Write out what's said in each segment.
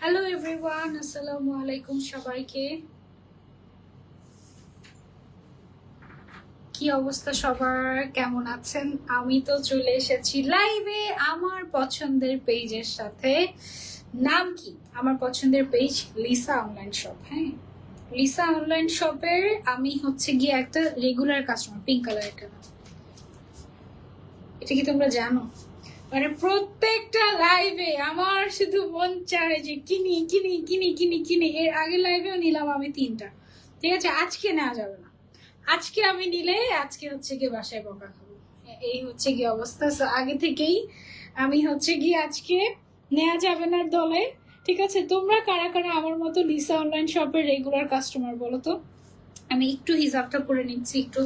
Hello everyone আসসালামু আলাইকুম সবাইকে। কি অবস্থা সবার? কেমন আছেন? আমি তো চলে এসেছি লাইভে আমার পছন্দের পেজের সাথে। নাম কি? আমার পছন্দের পেজ লিসা অনলাইন শপ হ্যাঁ? লিসা অনলাইন শপের আমি হচ্ছে গিয়ে একটা রেগুলার কাস্টমার পিঙ্ক কালার এটা এটা কি তোমরা জানো? মানে প্রত্যেকটা লাইভে আমার শুধু মন চায় যে কিনি কিনি কিনি কিনি কিনি। এর আগের লাইভেও নিলাম আমি তিনটা। ঠিক আছে? আজকে নেওয়া যাবে না। আজকে আমি নিলে আজকে হচ্ছে গিয়ে বাসায় বকা খাব। এই হচ্ছে গিয়ে অবস্থা। আগে থেকেই আমি হচ্ছে গিয়ে আজকে নেওয়া যাবে না দলে। ঠিক আছে? তোমরা কারা কারা আমার মতো লিসা অনলাইন শপের রেগুলার কাস্টমার বলো তো? আমি একটু হিসাবটা করে নিচ্ছি, একটু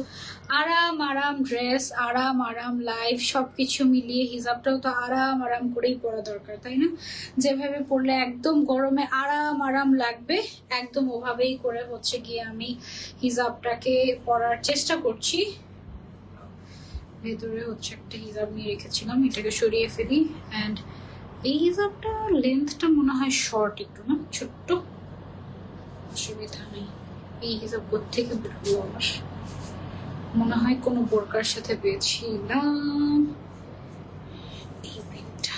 আরাম আরাম ড্রেস আরাম আরাম লাইফ সব কিছু মিলিয়ে হিসাবটাও তো আরাম আরাম করেই পরা দরকার, তাই না? যেভাবে পরলে একদম গরমে আরাম আরাম লাগবে, একদম ওভাবেই করে হচ্ছে গিয়ে আমি হিজাবটাকে পরার চেষ্টা করছি। ভেতরে হচ্ছে একটা হিজাব নিয়ে রেখেছিলাম, এটাকে সরিয়ে ফেলি অ্যান্ড এই হিজাবটা লেন্থটা মনে হয় শর্ট একটু না, ছোট্ট? অসুবিধা নেই। এই হিসাব থেকে বেরোলো আমার। মনে হয় কোনো বোরকার সাথে এই পেনটা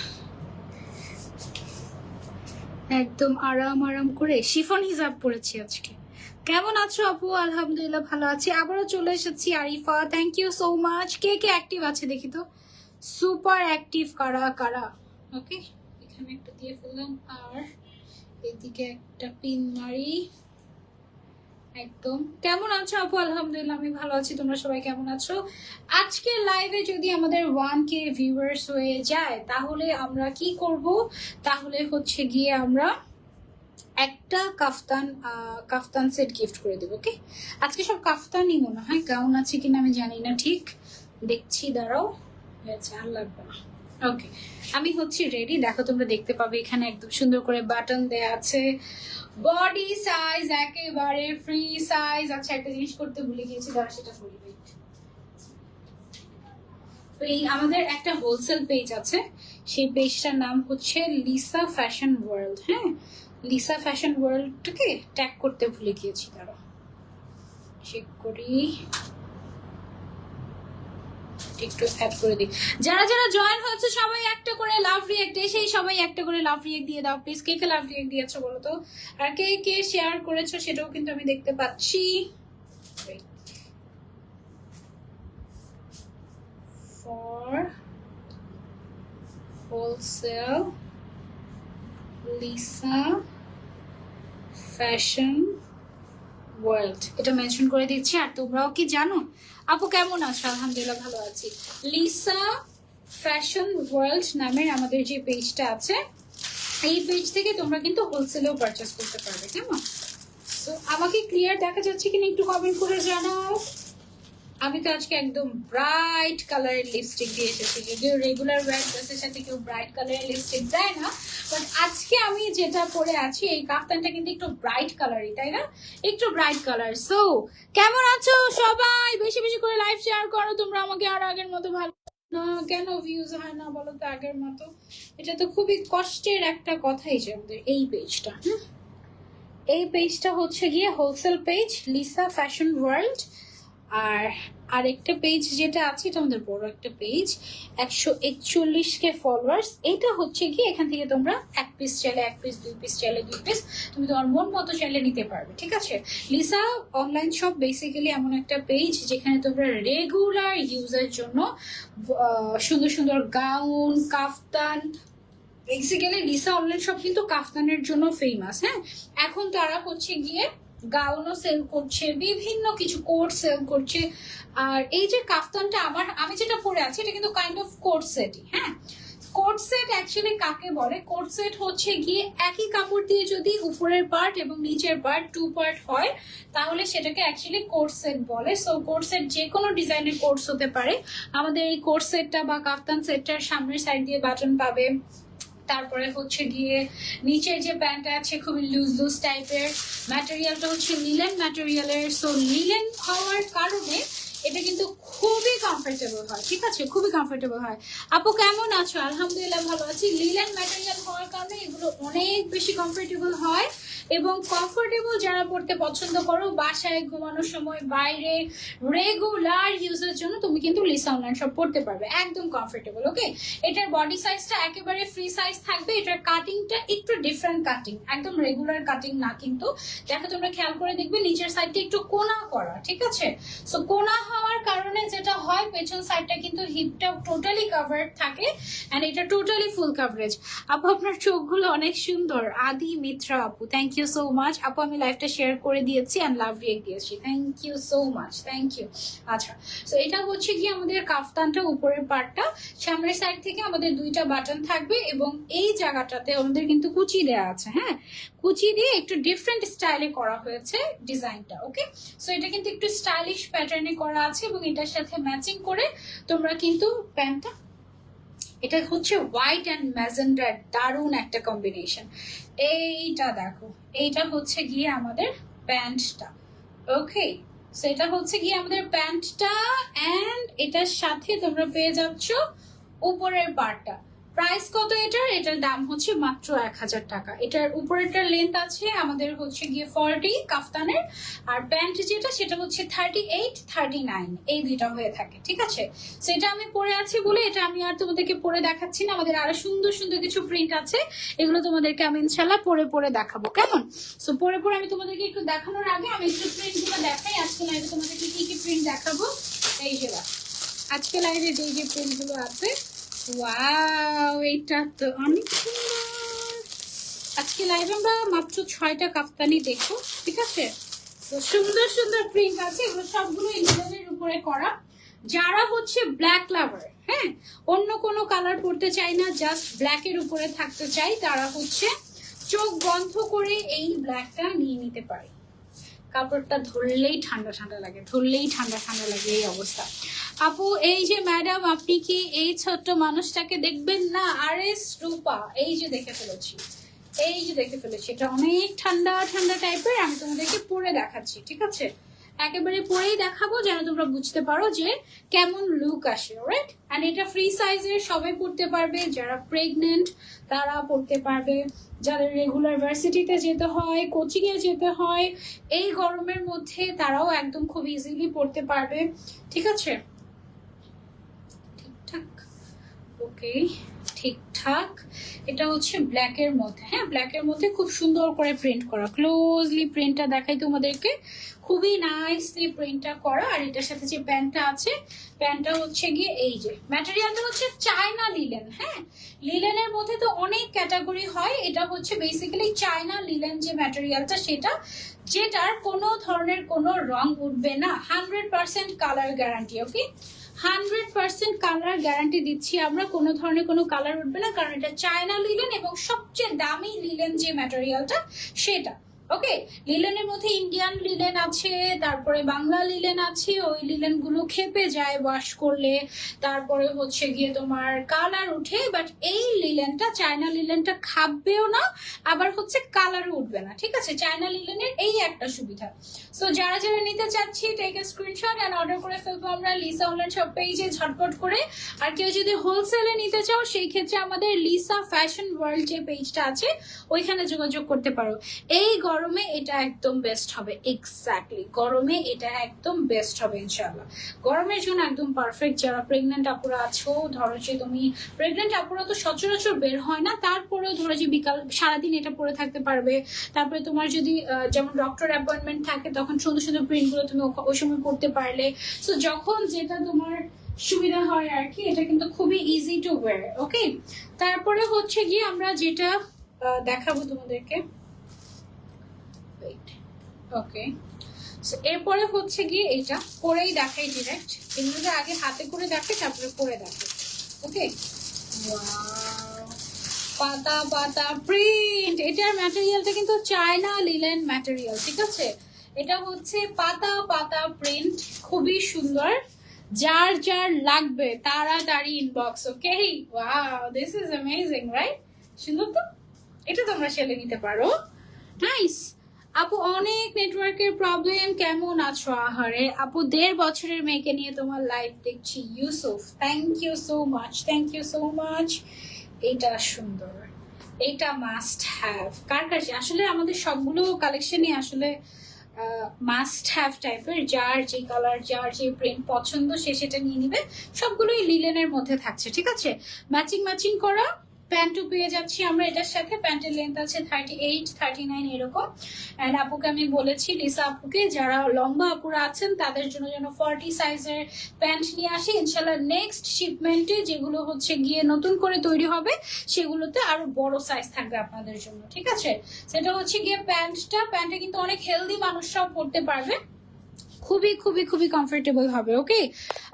একদম আরাম আরাম করে শিফন হিসাব পড়েছি আজকে। কেমন আছো আপু? আলহামদুলিল্লাহ ভালো আছি। আবারও চলে এসেছি Arifa. Thank you so much কে কে অ্যাক্টিভ আছে দেখি তো? সুপার অ্যাক্টিভ কারা কারা? ওকে এখানে একটা দিয়ে ফেললাম। আর এদিকে একটা পিন মারি। একদম। কেমন আছো আপু? আলহামদুলিল্লাহ, আমি ভালো আছি। তোমরা সবাই কেমন আছো? আজকে লাইভে যদি আমাদের ওয়ান কে ভিউয়ার্স হয়ে যায়, তাহলে আমরা কি করব? তাহলে হচ্ছে গিয়ে আমরা একটা কাফতান কাফতান সেট গিফট করে দেবো ওকে আজকে সব কাফতানই মনে হয় গাউন আছে কিনা আমি জানি না ঠিক। দেখছি, দাঁড়াও। আর লাগবে না ওকে আমি হচ্ছি রেডি দেখো, তোমরা দেখতে পাবে, এখানে একদম সুন্দর করে বাটন দেয়া আছে। বডি সাইজ একেবারে ফ্রি সাইজ আচ্ছা একটা জিনিস করতে ভুলে গিয়েছি, দাঁড়া, সেটা। তো এই আমাদের একটা হোলসেল পেজ আছে। সেই পেজটার নাম হচ্ছে লিসা ফ্যাশন ওয়ার্ল্ড হ্যাঁ? লিসা ফ্যাশন ওয়ার্ল্ডটাকে ট্যাগ করতে ভুলে গিয়েছি তারা চেক করি। একটু অ্যাড করে দিই। যারা যারা জয়েন সবাই একটা করে লাভ রিয়েক্ট এসেই সবাই একটা করে লাভ রিয়েক্ট দিয়ে দাও। Please K K love react দিয়েছ বলো তো? আর কে কে শেয়ার করেছ সেটাও কিন্তু আমি দেখতে পাচ্ছি। For wholesale Lisa fashion world. এটা মেনশন করে দিচ্ছি, আর তোমরাও কি জানো? আপু কেমন আছো? আলহামদুলিল্লাহ ভালো আছি। লিসা ফ্যাশন ওয়ার্ল্ড নামের আমাদের যে পেজটা আছে, এই পেজ থেকে তোমরা কিন্তু হোলসেলেও পারচেস করতে পারবে, কেমন? তো আমাকে ক্লিয়ার দেখা যাচ্ছে কিনা একটু কমেন্ট করে জানাও। আমি তো আজকে একদম ব্রাইট কালারের লিপস্টিক দিয়ে এসেছি। যদিও রেগুলার ওয়্যার ড্রেসের সাথে কেউ ব্রাইট কালারের লিপস্টিক দেয় না বাট আজকে আমি যেটা পরে আছি, এই কাফতানটা কিন্তু একটু ব্রাইট কালারই তাই না? একটু ব্রাইট কালার সো কেমন আছো সবাই? বেশি বেশি করে লাইভ শেয়ার করো, তোমরা আমাকে আর আগের মতো ভালো না, কেন ভিউজ হয় না বলো তো আগের মতো? এটা তো খুবই কষ্টের একটা কথাই যে আমাদের এই পেজটা এই পেজটা হচ্ছে গিয়ে wholesale page Lisa fashion world আর আরেকটা পেজ যেটা আছে, এটা আমাদের বড় একটা পেজ একশো একচল্লিশ কে ফলোয়ার্স এটা হচ্ছে কি এখান থেকে তোমরা এক পিস চাইলে এক পিস দুই পিস চাইলে দুই পিস তুমি তোমার মন মতো চাইলে নিতে পারবে, ঠিক আছে? লিসা অনলাইন শপ বেসিক্যালি এমন একটা পেজ যেখানে তোমরা রেগুলার ইউজের জন্য সুন্দর সুন্দর gown kaftan basically Lisa online shop কিন্তু কাফতানের জন্য ফেমাস হ্যাঁ? এখন তারা হচ্ছে গিয়ে গাউনও সেল করছে, বিভিন্ন কিছু কোট সেল করছে। আর এই যে কাফতানটা আমার, আমি যেটা পরে আছি, এটা কিন্তু কাইন্ড অফ কোট সেটই হ্যাঁ? কোট সেট অ্যাকচুয়ালি কাকে বলে? কোট সেট হচ্ছে গিয়ে একই কাপড় দিয়ে যদি উপরের পার্ট এবং নিচের পার্ট টু পার্ট হয়, তাহলে সেটাকে অ্যাকচুয়ালি কোট সেট বলে। সো কোট সেট যে কোনো ডিজাইনের কোর্স হতে পারে। আমাদের এই কোট সেটটা বা কাফতান সেটটার সামনের সাইড দিয়ে বাটন পাবে। তারপরে হচ্ছে গিয়ে নিচের যে প্যান্টটা আছে খুবই লুজ লুজ টাইপের ম্যাটেরিয়ালটা হচ্ছে নিলেন ম্যাটেরিয়ালের সো লিলেন হওয়ার কারণে এটা কিন্তু খুবই কমফোর্টেবল হয়, ঠিক আছে? খুবই কমফোর্টেবল হয়। আপু, কেমন আছো? আলহামদুলিল্লাহ ভালো আছি। লিলেন ম্যাটেরিয়াল হওয়ার কারণে এগুলো অনেক বেশি কমফোর্টেবল হয়। এবং কমফোর্টেবল যারা পড়তে পছন্দ করো, বাসায় ঘুমানোর সময় বাইরে রেগুলার ইউজের জন্য তুমি কিন্তু লিসা অনলাইন সব পড়তে পারবে। একদম কমফোর্টেবল ওকে এটার বডি সাইজটা একেবারে ফ্রি সাইজ থাকবে। এটার কাটিংটা একটু ডিফারেন্ট কাটিং একদম রেগুলার কাটিং না কিন্তু। দেখো, তোমরা খেয়াল করে দেখবে নিচের সাইডটা একটু কোনা করা, ঠিক আছে? সো কোনা হওয়ার কারণে যেটা হয়, পেছন সাইডটা কিন্তু হিপটা টোটালি কাভার্ড থাকে এন্ড এটা টোটালি ফুল কাভারেজ আপু, আপনার চোখগুলো অনেক সুন্দর। আদি, মিত্রা আপু থ্যাংক ইউ সো মাচ আপু, আমি লাইভটা শেয়ার করে দিয়েছি অ্যান্ড লাভ রিয়েক্ট দিয়েছি thank you so much thank you আচ্ছা সো এটা হচ্ছে কি আমাদের কাফতানটা উপরের পার্টটা সামনের সাইড থেকে আমাদের দুইটা বাটন থাকবে এবং এই জায়গাটাতে আমাদের কিন্তু কুচি দেওয়া আছে হ্যাঁ? কুচি দিয়ে একটু ডিফারেন্ট স্টাইলে করা হয়েছে ডিজাইনটা ওকে সো এটা কিন্তু একটু স্টাইলিশ প্যাটার্নে করা আছে এবং এটার সাথে ম্যাচিং করে তোমরা কিন্তু প্যান্টটা, এটা হচ্ছে হোয়াইট অ্যান্ড ম্যাজেন্ডার দারুণ একটা কম্বিনেশন এইটা দেখো। এইটা হচ্ছে গিয়ে আমাদের প্যান্টটা। ওকে সেটা হচ্ছে গিয়ে আমাদের প্যান্টটা অ্যান্ড এটার সাথে তোমরা পেয়ে যাচ্ছ উপরের পার্টটা প্রাইস কত এটার? এটার দাম হচ্ছে মাত্র এক হাজার টাকা। এটার উপরেরটার লেন্থ আছে আমাদের হচ্ছে গিয়ে ফর্টি কাফতানের। আর প্যান্ট যেটা, সেটা হচ্ছে থার্টি এইট থার্টি নাইন এই দুইটা হয়ে থাকে, ঠিক আছে? সেটা আমি পরে আছি বলে এটা আমি আর তোমাদেরকে পরে দেখাচ্ছি না। আমাদের আরও সুন্দর সুন্দর কিছু প্রিন্ট আছে। এগুলো তোমাদেরকে আমি ইনশাল্লাহ পরে পরে দেখাবো। কেমন? সো পরে পরে আমি তোমাদেরকে একটু দেখানোর আগে আমি একটু প্রিন্টগুলো দেখাই। আজকে লাইভে তোমাদেরকে কি কি প্রিন্ট দেখাবো? এই যে। আজকে লাইভে যে যে প্রিন্টগুলো আছে ওয়াও এটা তো অনেক আজকে লাইভে আমরা মাত্র ছয়টা কাপ্তানি দেখো ঠিক আছে? তো সুন্দর সুন্দর প্রিন্ট আছে, এগুলো সবগুলো ইন্ডিয়ানের উপরে করা। যারা হচ্ছে ব্ল্যাক লাভার হ্যাঁ? অন্য কোনো কালার পড়তে চাই না জাস্ট ব্ল্যাকের উপরে থাকতে চাই তারা হচ্ছে চোখ বন্ধ করে এই ব্ল্যাকটা নিয়ে নিতে পারে। কাপড়টা ধরলেই ঠান্ডা ঠান্ডা লাগে, ধরলেই ঠান্ডা ঠান্ডা লাগে এই অবস্থা। আপু, এই যে ম্যাডাম, আপনি কি এই ছোট্ট মানুষটাকে দেখবেন না? আর এস রূপা, এই যে দেখে ফেলেছি। এই যে দেখে ফেলেছি। এটা অনেক ঠান্ডা ঠান্ডা টাইপের। আমি তোমাদেরকে পরে দেখাচ্ছি, ঠিক আছে? একেবারে পরেই দেখাবো, যেন তোমরা বুঝতে পারো যে কেমন লুক আসে রাইট অ্যান্ড এটা ফ্রি সাইজের সবাই পড়তে পারবে। যারা প্রেগনেন্ট তারা পড়তে পারবে। যাদের রেগুলার ভার্সিটিতে যেতে হয় কোচিং এ যেতে হয়, এই গরমের মধ্যে তারাও একদম খুব ইজিলি পড়তে পারবে, ঠিক আছে ঠিকঠাক ওকে, ঠিকঠাক। এটা হচ্ছে ব্ল্যাক এর মধ্যে হ্যাঁ? ব্ল্যাক এর মধ্যে খুব সুন্দর করে প্রিন্ট করা। ক্লোজলি প্রিন্টটা দেখাই তোমাদেরকে। খুবই নাইসলি প্রিন্টটা করা। আর এটার সাথে যে প্যান্টটা আছে প্যান্টটা হচ্ছে গিয়ে এই যে ম্যাটেরিয়ালটা হচ্ছে চায়না লিলেন হ্যাঁ? লিলেনের মধ্যে তো অনেক ক্যাটাগরি হয়। এটা হচ্ছে বেসিক্যালি চায়না লিলেন যে ম্যাটেরিয়ালটা সেটা যেটার কোনো ধরনের কোনো রং উঠবে না। Hundred percent colour guarantee okay hundred percent colour guarantee দিচ্ছি। আমরা কোনো ধরনের কোনো কালার উঠবে না, কারণ এটা চায়না লিলেন এবং সবচেয়ে দামি লিলেন যে ম্যাটেরিয়ালটা সেটা। ওকে লিলেনের মধ্যে ইন্ডিয়ান লিলেন আছে, তারপরে বাংলা লিলেন আছে, ওই লিলেনগুলো খেপে যায় ওয়াশ করলে। তারপরে হচ্ছে গিয়ে তোমার কালার উঠে বাট এই লিলেনটা চায়না লিলেনটা খাবেও না, আবার হচ্ছে কালারও উঠবে না, ঠিক আছে? চায়না লিলেনের এই একটা সুবিধা। সো যারা যারা নিতে চাচ্ছি take a screenshot and order করে ফেলব আমরা লিসা অনলাইন শপ পেজে ঝটপট করে। আর কেউ যদি হোলসেলে নিতে চাও, সেই ক্ষেত্রে আমাদের লিসা ফ্যাশন ওয়ার্ল্ড যে পেজটা আছে, ওইখানে যোগাযোগ করতে পারো। এই এটা একদম বেস্ট হবে। এক্স্যাক্টলি গরমে এটা একদম বেস্ট হবে ইনশাল্লাহ গরমের জন্য একদম পারফেক্ট যারা প্রেগনেন্ট আপুরা আছো, ধরো যে তুমি প্রেগনেন্ট আপুরা তো সচরাচর বের হয় না, তারপরেও ধরো যে বিকাল, সারাদিন এটা পরে থাকতে পারবে। তারপরে তোমার যদি যেমন ডক্টর অ্যাপয়েন্টমেন্ট থাকে, তখন সুন্দর সুন্দর প্রিন্টগুলো তুমি ওই সময় পড়তে পারলে। সো যখন যেটা তোমার সুবিধা হয় আর কি, এটা কিন্তু খুবই ইজি টু ওয়্যার ওকে তারপরে হচ্ছে গিয়ে আমরা যেটা দেখাবো তোমাদেরকে। ওকে এরপরে হচ্ছে গিয়ে এটা পরেই দেখাই ডিরেক্ট এগুলো আগে হাতে করে দেখে তারপরে পরে দেখে। ওকে পাতা পাতা প্রিন্ট এটার ম্যাটেরিয়ালটা কিন্তু চায়না লিলেন ম্যাটেরিয়াল ঠিক আছে? এটা হচ্ছে পাতা পাতা প্রিন্ট খুবই সুন্দর। যার যার লাগবে তারা তাড়াতাড়ি inbox okay this is amazing right সুন্দর তো? এটা তোমরা সেলে নিতে পারো। নাইস আপু, অনেক নেটওয়ার্কের প্রবলেম কেমন আছো আহারে? আপু, দেড় বছরের মেয়েকে নিয়ে তোমার লাইভ দেখছি। Yusuf thank you so much thank you so much এইটা সুন্দর। এইটা মাস্ট হ্যাভ কার কাছে আসলে আমাদের সবগুলো কালেকশনই আসলে মাস্ট হ্যাভ টাইপের যার যে কালার যার যে প্রিন্ট পছন্দ, সে সেটা নিয়ে নিবে। সবগুলোই লিলেনের মধ্যে থাকছে, ঠিক আছে? ম্যাচিং ম্যাচিং করা প্যান্টও পেয়ে যাচ্ছি আমরা এটার সাথে। প্যান্টের লেন্থ আছে থার্টি এইট থার্টি নাইন এরকম। অ্যান্ড আপুকে আমি বলেছি লিসা আপুকে, যারা লম্বা আপুরা আছেন, তাদের জন্য যেন ফর্টি সাইজের প্যান্ট নিয়ে আসি। ইনশাল্লাহ নেক্সট শিপমেন্টে যেগুলো হচ্ছে গিয়ে নতুন করে তৈরি হবে, সেগুলোতে আরও বড় সাইজ থাকবে আপনাদের জন্য, ঠিক আছে? সেটা হচ্ছে গিয়ে প্যান্টটা প্যান্টটা কিন্তু অনেক হেলদি মানুষরাও পরতে পারবে। খুবই খুবই খুবই কমফোর্টেবল হবে ওকে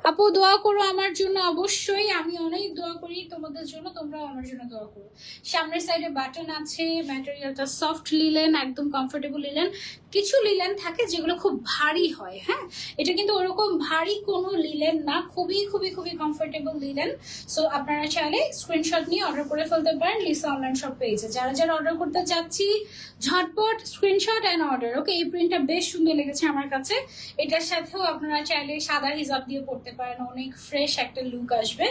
আপু, দোয়া করো আমার জন্য, অবশ্যই। আমি অনেক দোয়া করি তোমাদের জন্য, তোমরাও আমার জন্য দোয়া করো। সামনের সাইডে বাটন আছে ম্যাটেরিয়ালটা সফট লিলেন একদম কমফোর্টেবল লিলেন কিছু লিলেন থাকে যেগুলো খুব ভারী হয় হ্যাঁ? এটা কিন্তু ওরকম ভারী কোনো লিলেন না, খুবই খুবই খুবই কমফোর্টেবল লিলেন। সো আপনারা চাইলে স্ক্রিনশট নিয়ে অর্ডার করে ফেলতে পারেন লিসা অনলাইন শপ পেয়েছে যারা যারা অর্ডার করতে যাচ্ছি ঝটপট স্ক্রিনশট অ্যান্ড অর্ডার ওকে এই প্রিন্টটা বেশ সুন্দর লেগেছে আমার কাছে। এটার সাথেও আপনারা চাইলে সাদা হিজাব দিয়ে পড়তে পারেন, অনেক ফ্রেশ একটা লুক আসবে।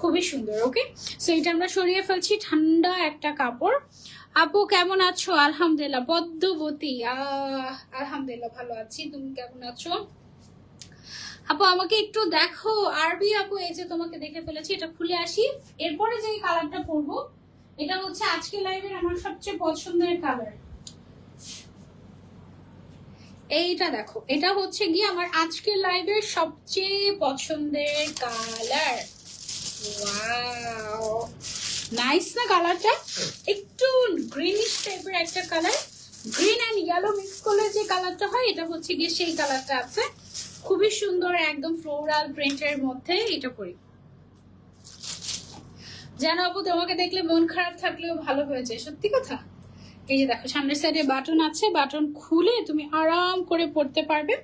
খুবই সুন্দর ওকে সো এটা আমরা সরিয়ে ফেলছি ঠান্ডা একটা কাপড়। আপু, কেমন আছো? আলহামদুলিল্লাহ আহ, আলহামদুলিল্লাহ, ভালো আছি। তুমি কেমন আছো? আপু, আমাকে একটু দেখো। আরবি আপু, এই যে তোমাকে দেখে ফেলেছি, এটা খুলে আসি। এরপরে যে কালারটা পরবো, এটা হচ্ছে আজকে লাইভের আমার সবচেয়ে পছন্দের কালার এইটা দেখো, এটা হচ্ছে গিয়ে আমার আজকের লাইভের সবচেয়ে পছন্দের কালার ওয়াও নাইস না কালারটা একটু গ্রিনিশ টাইপের একটা colour green and yellow mix করলে যে কালারটা হয়, এটা হচ্ছে গিয়ে সেই কালারটা আছে। খুবই সুন্দর একদম ফ্লোরাল প্রিন্টের মধ্যে এটা করি জানো আপু, তোমাকে দেখলে মন খারাপ থাকলেও ভালো হয়ে যায়। সত্যি কথা? এই যে দেখো, সামনের সাইডে বাটন আছে বাটন খুলে তুমি আরাম করে পড়তে পারবে।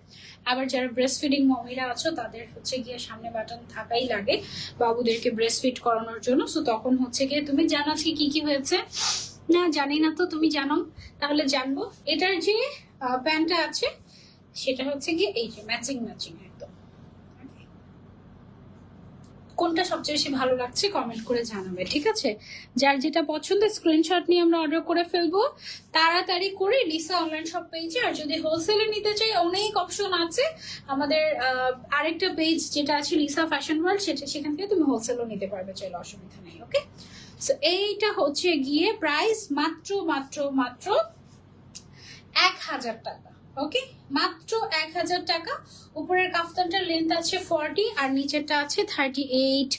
আবার যারা ব্রেস্ট ফিডিং মমিরা আছো, তাদের হচ্ছে গিয়ে সামনে বাটন থাকাই লাগে বাবুদেরকে ব্রেস্ট ফিড করানোর জন্য। সো তখন হচ্ছে গিয়ে তুমি জানো আজকে কি কি হয়েছে? না, জানি না তো, তুমি জানো? তাহলে জানব। এটার যে প্যান্টটা আছে, সেটা হচ্ছে গিয়ে এই যে ম্যাচিং ম্যাচিং একদম কোনটা সবচেয়ে বেশি ভালো লাগছে কমেন্ট করে জানাবে, ঠিক আছে? যার যেটা পছন্দ স্ক্রিনশট নিয়ে আমরা অর্ডার করে ফেলব, তাড়াতাড়ি করে লিসা অনলাইন শপ পেজে আর যদি হোলসেলে নিতে চাই, অনেক অপশন আছে। আমাদের আরেকটা পেজ যেটা আছে লিসা ফ্যাশন ওয়ার্ল্ড সেটা সেখান থেকে তুমি হোলসেলও নিতে পারবে চাইলে অসুবিধা নেই ওকে সো এইটা হচ্ছে গিয়ে প্রাইস মাত্র মাত্র মাত্র এক হাজার টাকা। ওকে মাত্র এক হাজার টাকা। উপরের কাফতানটার লেন্থ আছে ফর্টি আর নিচেরটা আছে থার্টি এইট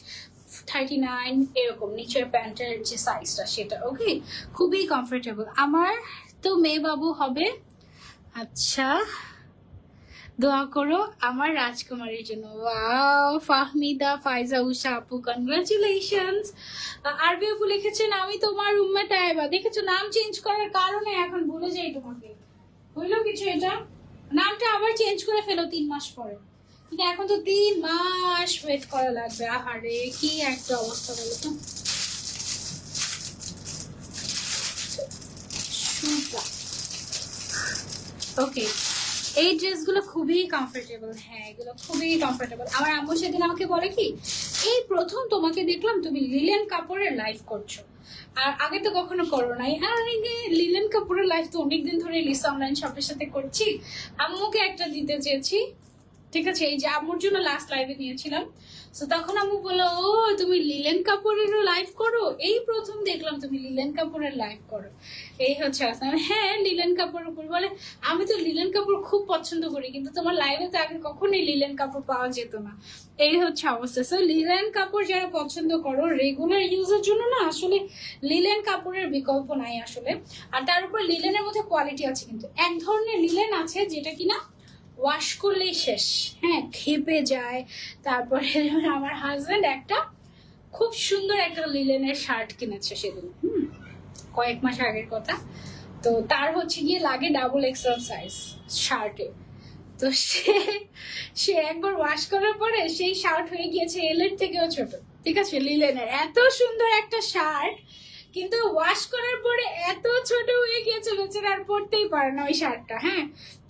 থার্টি নাইন এরকম। নিচের প্যান্টের যে সাইজটা সেটা ওকে খুবই কমফোর্টেবল আমার তো মেয়ে বাবু হবে। আচ্ছা দোয়া করো আমার রাজকুমারীর জন্য। ওয়াও ফাহমিদা, ফাইজা, উষা আপু কনগ্রাচুলেশনস আরবি আপু লিখেছেন, আমি তোমার রুমমেট আইবা দেখেছ, নাম চেঞ্জ করার কারণে এখন ভুলে যাই তোমাকে। হইল কিছু এটা? নামটা আবার চেঞ্জ করে ফেলো তিন মাস পরে। কিন্তু এখন তো তিন মাস ওয়েট করা লাগবে। আহারে, কি একটা অবস্থা বলো তো? ওকে এই ড্রেসগুলো খুবই কমফোর্টেবল হ্যাঁ এগুলো খুবই কমফোর্টেবল আমার আম্মু সেদিন আমাকে বলে কি, এই প্রথম তোমাকে দেখলাম তুমি লিলেন কাপড়ের লাইফ করছ। আর আগে তো কখনো করো নাই। আর আগে লিলেন কাপুরের লাইফ তো অনেকদিন ধরে লিসা অনলাইন শপের সাথে করছি। আম্মুকে একটা দিতে চেয়েছি। ঠিক আছে এই যে আম্মুর জন্য লাস্ট লাইভে নিয়েছিলাম। তো তখন আম্মু বলল ও তুমি লিলেন কাপুরেরও লাইভ করো? এই প্রথম দেখলাম তুমি লিলেন কাপুরের লাইভ করো। এই হচ্ছে। আমি, হ্যাঁ লিলেন কাপড় উপর বলে আমি তো লিলেন কাপড় খুব পছন্দ করি কিন্তু তোমার লাইভে তো আগে কখনোই লিলেন কাপড় পাওয়া যেত না। এই হচ্ছে অবস্থা। সো লিলেন কাপড় যারা পছন্দ করো রেগুলার ইউজের জন্য না আসলে লিলেন কাপড়ের বিকল্প নাই আসলে। আর তার উপর লিলেনের মধ্যে কোয়ালিটি আছে কিন্তু। এক ধরনের লিলেন আছে যেটা কিনা ওয়াশ করলেই শেষ। হ্যাঁ খেপে যায়। তারপরে আমার হাজবেন্ড একটা খুব সুন্দর একটা লিলেনের শার্ট কিনেছে সেদিন। হুম, কয়েক মাস আগের কথা। তো তার হচ্ছে গিয়ে লাগে ডাবল এক্সেল সাইজ শার্টে তো সে সে একবার ওয়াশ করার পরে সেই শার্ট হয়ে গিয়েছে এলের থেকেও ছোট। ঠিক আছে? লিলেনের এত সুন্দর একটা শার্ট কিন্তু ওয়াশ করার পরে এত ছোট হয়ে গিয়েছে বেচারা, আর পরতেই পারে না ওই শার্টটা হ্যাঁ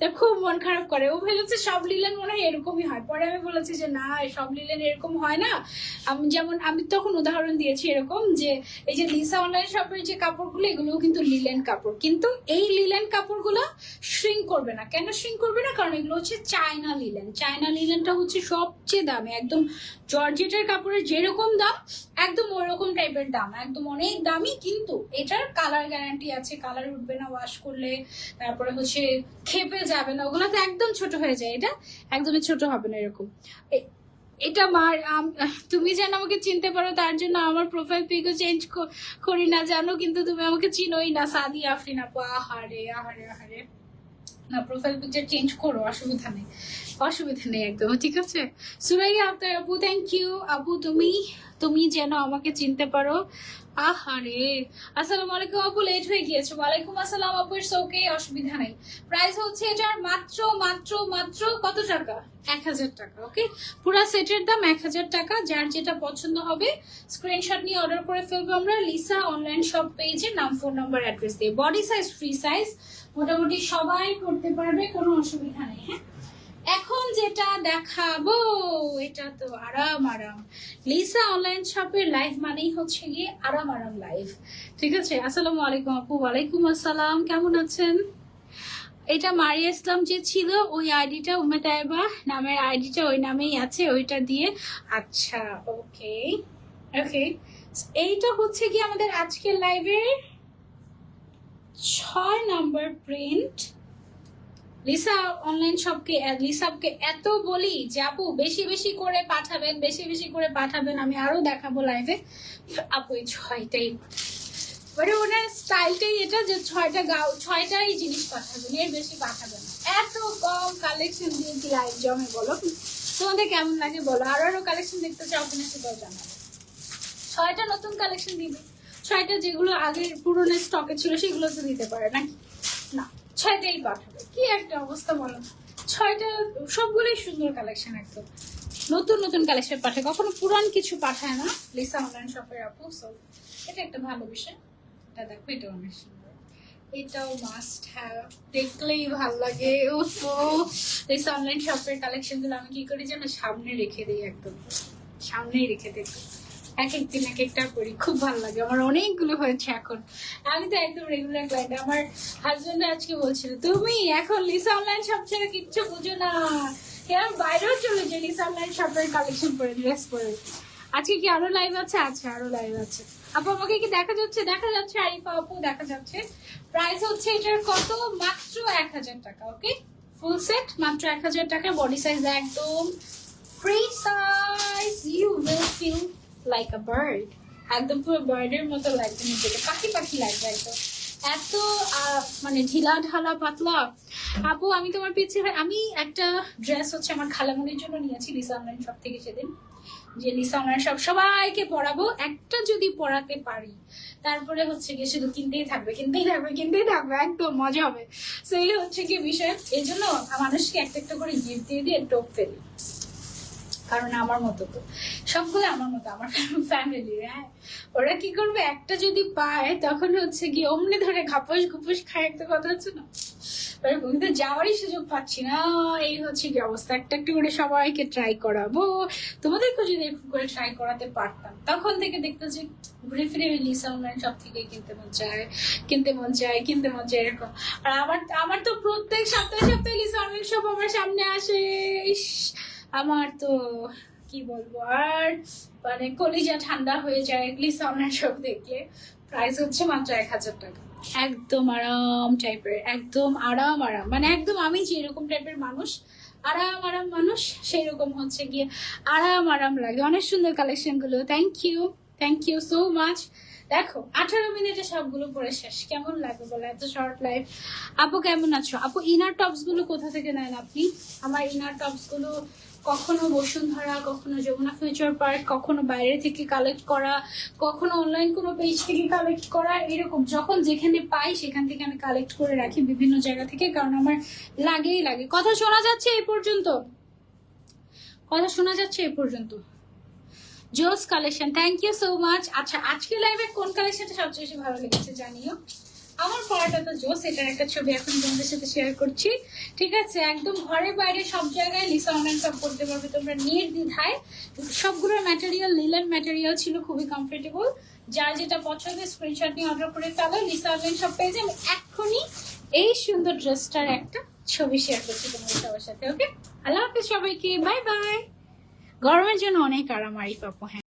তা খুব মন খারাপ করে। ও ভেবেছে সব লিলেন মনে হয় এরকমই হয়। পরে আমি বলেছি যে, না সব লিলেন এরকম হয় না। আমি যেমন, আমি তখন উদাহরণ দিয়েছি এরকম যে, এই যে লিসা অনলাইন শপের যে কাপড়গুলো, এগুলোও কিন্তু লিলেন কাপড়। কিন্তু এই লিলেন কাপড়গুলো শ্রিঙ্ক করবে না। কেন শ্রিঙ্ক করবে না? কারণ এগুলো হচ্ছে চায়না লিলেন। চায়না লিলেনটা হচ্ছে সবচেয়ে দামি, একদম জর্জেটের কাপড়ের যেরকম দাম, একদম ওরকম টাইপের দাম। একদম অনেক দামি, কিন্তু এটার কালার গ্যারান্টি আছে। কালার উঠবে না ওয়াশ করলে। তারপরে হচ্ছে খেপে যাবে না, ওগুলো তো একদম ছোট হয়ে যায়, এটা একদমই ছোট হবে না এরকম। এটা মার তুমি যেন আমাকে চিনতে পারো, তার জন্য আমার প্রোফাইল পিকও চেঞ্জ করি না, জানো, কিন্তু তুমি আমাকে চিনোই না, সাদি আফরিন আপু, আহারে আহারে আহারে। না প্রোফাইল পিকচার চেঞ্জ করো, অসুবিধা নেই অসুবিধা নেই একদম, ঠিক আছে? সুরাইয়া আক্তার আপু থ্যাংক ইউ আপু, তুমি তুমি যেন আমাকে চিনতে পারো আহারে। আসসালামু আলাইকুম আপু লেট হয়ে গিয়েছে। ওয়ালাইকুম আসসালাম আপু ইটস ওকে অসুবিধা নেই। প্রাইস হচ্ছে এটার মাত্র মাত্র মাত্র কত টাকা? এক হাজার টাকা ওকে পুরো সেটের দাম এক হাজার টাকা। যার যেটা পছন্দ হবে স্ক্রিনশট নিয়ে অর্ডার করে ফেলব আমরা। লিসা অনলাইন শপ পেজে নাম ফোন নাম্বার অ্যাড্রেস দিয়ে। বডি সাইজ ফ্রি সাইজ মোটামুটি সবাই করতে পারবে, কোনো অসুবিধা নেই হ্যাঁ? এখন যেটা দেখাবো, এটা তো আরাম আরাম। লিসা অনলাইন শপের লাইভ মানেই হচ্ছে গিয়ে আরাম আরাম লাইভ ঠিক আছে? আসসালামু আলাইকুম আপু, ওয়ালাইকুম আসসালাম, কেমন আছেন? এটা মারিয়া ইসলাম যে ছিল, ওই আইডিটা উমেতাইবা নামের আইডিটা ওই নামেই আছে, ওইটা দিয়ে। আচ্ছা ওকে ওকে। এইটা হচ্ছে কি আমাদের আজকের লাইভের ছয় নাম্বার প্রিন্ট লিসা অনলাইন শপকে লিসাবকে এত বলি যে, আপু, বেশি বেশি করে পাঠাবেন, বেশি বেশি করে পাঠাবেন, আমি আরও দেখাবো লাইভে আপু, এই ছয়টাই মানে ওনার স্টাইলটাই এটা যে ছয়টা গাও ছয়টাই জিনিস পাঠাবেন, এর বেশি পাঠাবেন। এত কম কালেকশন দিয়ে কি লাইভ জমে বলো? তোমাদের কেমন লাগে বলো? আরও আরও কালেকশন দেখতে চাও কিনা সেটাও জানাব। ছয়টা নতুন কালেকশন দিবে। ছয়টা যেগুলো আগের পুরনো স্টকে ছিল সেগুলো তো দিতে পারে, নাকি? না, ছয়টাই পাঠাবে। কি একটা অবস্থা বলো? ছয়টা, সবগুলোই সুন্দর কালেকশন একদম। নতুন নতুন কালেকশন পাঠায়। কখনো পুরান কিছু পাঠায় না। লিসা অনলাইন শপের আপু সো এটা একটা ভালো বিষয়। এটা দেখো এটা অনেক সুন্দর। এটাও মাস্ট হ্যাভ দেখলেই ভালো লাগে। ও লিসা অনলাইন শপের কালেকশনগুলো আমি কি করি যেন সামনে রেখে দিই একদম। সামনেই রেখে দেখো এক এক দিন এক একটা করি, খুব ভালো লাগে, আমার অনেকগুলো হয়েছে এখন। আমি তো একদম রেগুলার ক্লায়েন্ট আমার হাজবেন্ড আজকে বলছিল, তুমি এখন লিসা অনলাইন শপ ছেড়ে কিচ্ছু বুঝো না। এরকম বাইরেও চলে যে লিসা অনলাইন শপের কালেকশন পরে ড্রেস পরে। আজকে কি আরও লাইভ আছে? আছে, আরও লাইভ আছে। আপু, আমাকে কি দেখা যাচ্ছে? দেখা যাচ্ছে, আরিফা আপু, দেখা যাচ্ছে। প্রাইস হচ্ছে এটার কত? মাত্র এক হাজার টাকা ওকে ফুল সেট মাত্র এক হাজার টাকা বডি সাইজ একদম free size you will feel like a bird একদম পুরো বার্ডের মতো লাগবে নিজেকে। পাখি পাখি লাগবে একদম এত মানে ঢিলা ঢালা পাতলা। আপু, আমি তোমার পিছিয়ে আমি একটা ড্রেস হচ্ছে আমার খালামনির জন্য নিয়েছি লিসা অনলাইন সব থেকে সেদিন। যে লিসা অনলাইন সব সবাইকে পড়াবো একটা যদি পড়াতে পারি। তারপরে হচ্ছে গিয়ে শুধু কিনতেই থাকবে কিনতেই থাকবে কিনতেই থাকবে, একদম মজা হবে। সেই হচ্ছে কি বিষয়। এই জন্য মানুষকে একটা একটা করে গিফট দিয়ে দিয়ে টোপ ফেলি কারণ আমার মতো তো। সবগুলো আমার মতো, আমার ফ্যামিলি হ্যাঁ। ওরা কি করবে? একটা যদি পায়, তখন হচ্ছে কি অমনি ধরে ঘাপস ঘুপস খায়, একটা কথা হচ্ছে না? যাওয়ারই সুযোগ পাচ্ছি না। এই হচ্ছে কি অবস্থা। একটা একটা করে সবাইকে ট্রাই করাবো। যদি করে ট্রাই করাতে পারতাম, তখন থেকে দেখতো যে ঘুরে ফিরে অনলাইন সব থেকে কিনতে মন চায়, কিনতে মন চায়, কিনতে মন চায়, এরকম। আর আমার আমার তো প্রত্যেক সপ্তাহে সপ্তাহে লিসা অনলাইন সব আমার সামনে আসে। আমার তো, কি বলব, আর মানে কলিজা ঠান্ডা হয়ে যায় লিসা অনলাইন সব দেখলে। প্রাইস হচ্ছে মাত্র এক হাজার টাকা। একদম আরাম টাইপের একদম আরাম আরাম। মানে একদম আমি যেরকম টাইপের মানুষ, আরাম আরাম মানুষ সেই রকম হচ্ছে গিয়ে আরাম আরাম লাগে। অনেক সুন্দর কালেকশনগুলো। Thank you thank you so much দেখো, আঠারো মিনিটে সবগুলো পরে শেষ। কেমন লাগে বলো? এত শর্ট লাইফ আপু, কেমন আছো? আপু ইনার টপসগুলো কোথা থেকে নেন আপনি? আমার ইনার টপসগুলো কখনো বসুন্ধরা, কখনো যমুনা ফিউচার পার্ক, কখনো বাইরে থেকে কালেক্ট করা, কখনো অনলাইন কোনো পেজ থেকে কালেক্ট করা, এরকম যখন যেখানে পাই সেখান থেকে আমি কালেক্ট করে রাখি বিভিন্ন জায়গা থেকে, কারণ আমার লাগেই লাগে। কথা শোনা যাচ্ছে এই পর্যন্ত? কথা শোনা যাচ্ছে এই পর্যন্ত? জোস collection thank you so much আচ্ছা আজকে লাইভে কোন কালেকশনটা সবচেয়ে বেশি ভালো লেগেছে জানিও? আমার পড়াটা তো জোস, এটার একটা ছবি এখন তোমাদের সাথে শেয়ার করছি। ঠিক আছে, একদম ঘরে বাইরে সব জায়গায় লিসা অনলাইন সব করতে পারবে তোমরা নির্দ্বিধায়। সবগুলোর ম্যাটেরিয়াল লিলেন ম্যাটেরিয়াল ছিল, খুবই কমফোর্টেবল যার যেটা পছন্দ স্ক্রিনশট নিয়ে অর্ডার করে ফেলো। লিসা অনলাইন সব পেজে আমি এক্ষুনি এই সুন্দর ড্রেসটার একটা ছবি শেয়ার করছি তোমাদের সবার সাথে ওকে আল্লাহ হাফিজ সবাইকে বাই বাই গরমের জন্য অনেক আরাম আরিফ আপু হ্যাঁ।